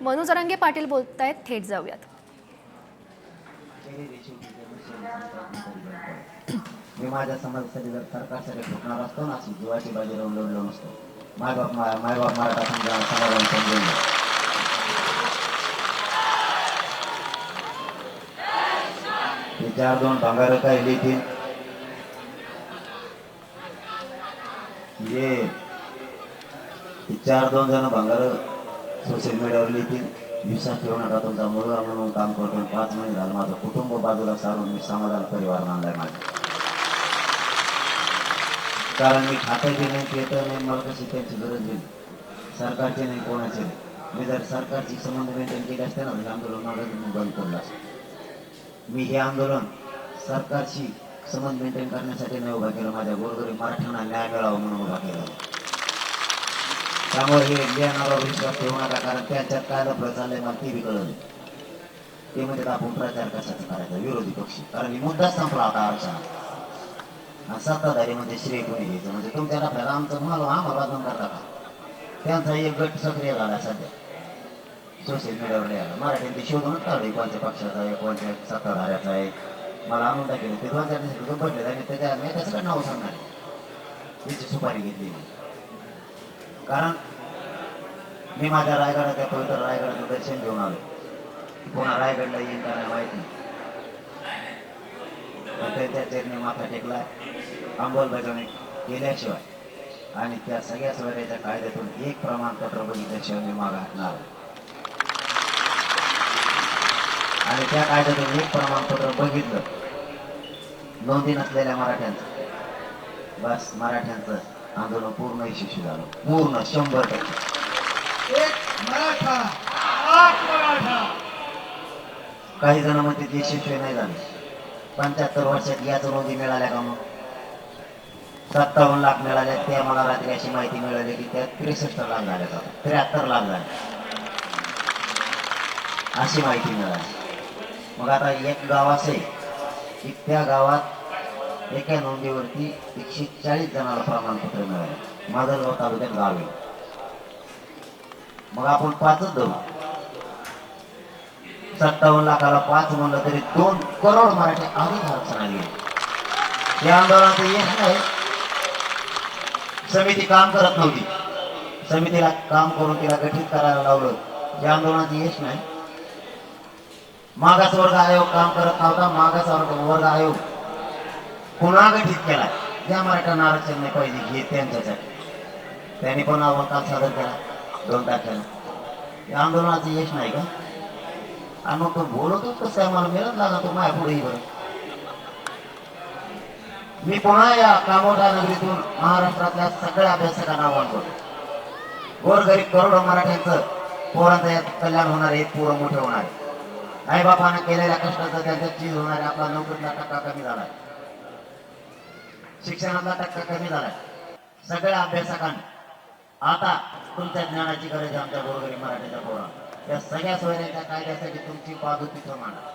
मनोज जरांगे पाटील बोलत आहेत थेट जाऊयात. मी माझ्या समाजासाठी जर सरकारसाठी फुटणार असतो ना अशी जीवाची बाजी राहून लढलो नसतो. मायबाप माय मायबाप मराठा समजा समाजाने समजून ते चार दोन भांगार काय लिहितील? ये ते चार दोन जण भांगार सोशल मीडियावर लिहितील. विश्वास तुमचा मुलगा म्हणून काम करतो पाच महिने झालं माझं कुटुंब बाजूला सारून मी समाधान परिवार आणलाय कारण मी खात्याचे नाही पेटं नाही मला कशी त्यांची गरज नाही. सरकारचे नाही कोणाचे नाही. मी जर सरकारची संबंध मेंटेन केले असते ना हे आंदोलन माझं मी बंद पडलं असतं. मी हे आंदोलन सरकारशी संबंध मेंटेन करण्यासाठी नाही उभा केलं. माझ्या गोरगरीब मराठ्यांना न्याय मिळावा म्हणून उभा केला. त्यामुळे हे लिहिणारा विश्वास ठेवू नका कारण त्यांच्यात काय लफडं चाललंय मला ते बी कळलं ते म्हणजे आपण प्रचार कशाचा करायचा? विरोधी पक्षी. कारण ही मुद्दाच संपला होता आरक्षणाचा सत्ताधारी म्हणजे श्रेय कोणी घ्यायचं? म्हणजे तुमच्या आपल्याला आमचं मला आम्हाला दोन करता का? त्यांचा एक गट सक्रिय झाला सध्या. सोशल मीडियावर लिहायला मराठी ते शोधूनच काढले कोणत्या पक्षाचा आहे कोणत्या सत्ताधाऱ्याचा आहे. मला आणून टाकेल ते दोन चार दिवसात पडले आणि त्याच्या मी त्याचं नाव सांगणार त्याची सुपारी घेतली कारण मी माझ्या रायगडाच्या पवित्र रायगडाचं दर्शन घेऊन आलो. पुन्हा रायगडला येईन का नाही माहीत नाही. माथा टेकला. अंमलबजावणी केल्याशिवाय आणि त्या सगळ्या सोयऱ्याच्या कायद्यातून एक प्रमाणपत्र बघितल्याशिवाय मी मागा हटणार आणि त्या कायद्यातून एक प्रमाणपत्र बघितलं. नोंदी नसलेल्या मराठ्यांचं. बस मराठ्यांचं. आंदोलन पूर्ण यशस्वी झालं पूर्ण शंभर टक्के. काही जण म्हणते ते यशस्वी नाही झाले. पंच्याहत्तर वर्षात याच नोंदी मिळाल्या का मग? सत्तावन्न लाख मिळाल्या त्या मला रात्री अशी माहिती मिळाली की त्यात त्रेसष्ट लाख झाल्या का? त्र्याहत्तर लाख झाले. अशी माहिती मिळाली. मग आता एक गाव असे की त्या गावात एका नोंदीवरती एकशे चाळीस जणाला प्रमाणपत्र मिळाले. माजलगाव तालुक्यात गावे. मग आपण पाचच धरू. सत्तावन्न लाखाला पाच म्हणलं तरी दोन करोड मराठी आम्ही आरक्षणाला गेले या आंदोलनाचं यश नाही समिती काम करत नव्हती. समितीला काम करून तिला गठीत करायला लावलं. या आंदोलनाचं यश नाही. मागास वर्ग आयोग काम करत नव्हता. मागास वर्ग वर्ग आयोग पुन्हा गठीत केला ज्या मराठ्यांना आरक्षण नाही पाहिजे हे त्यांच्यासाठी. त्यांनी पण अहवाल सादर केला? दोन तारखेला या आंदोलनाचं यश नाही का? आणि मग तो बोलतो कसं आहे मला मिळत लागला तो माझ्या पुढेही बरं मी पुन्हा या कामोठा नगरीतून महाराष्ट्रातल्या सगळ्या अभ्यासकांना आव्हान करतो. गोरगरीब करोडो मराठ्यांचं पोरांचं यात कल्याण होणार आहे पोरं मोठे होणार आहे. आईबापानं केलेल्या कष्टाचं त्यांचं चीज होणार आहे आपला नोकरीला टक्का कमी झालाय शिक्षणातला टक्का कमी झालाय. सगळ्या अभ्यासकांनी. आता तुमच्या ज्ञानाची गरज आहे आमच्या गोरगरीब मराठीच्या पोरा या सगळ्या सोयऱ्यांच्या कायद्यासाठी तुमची पादुकी मांडा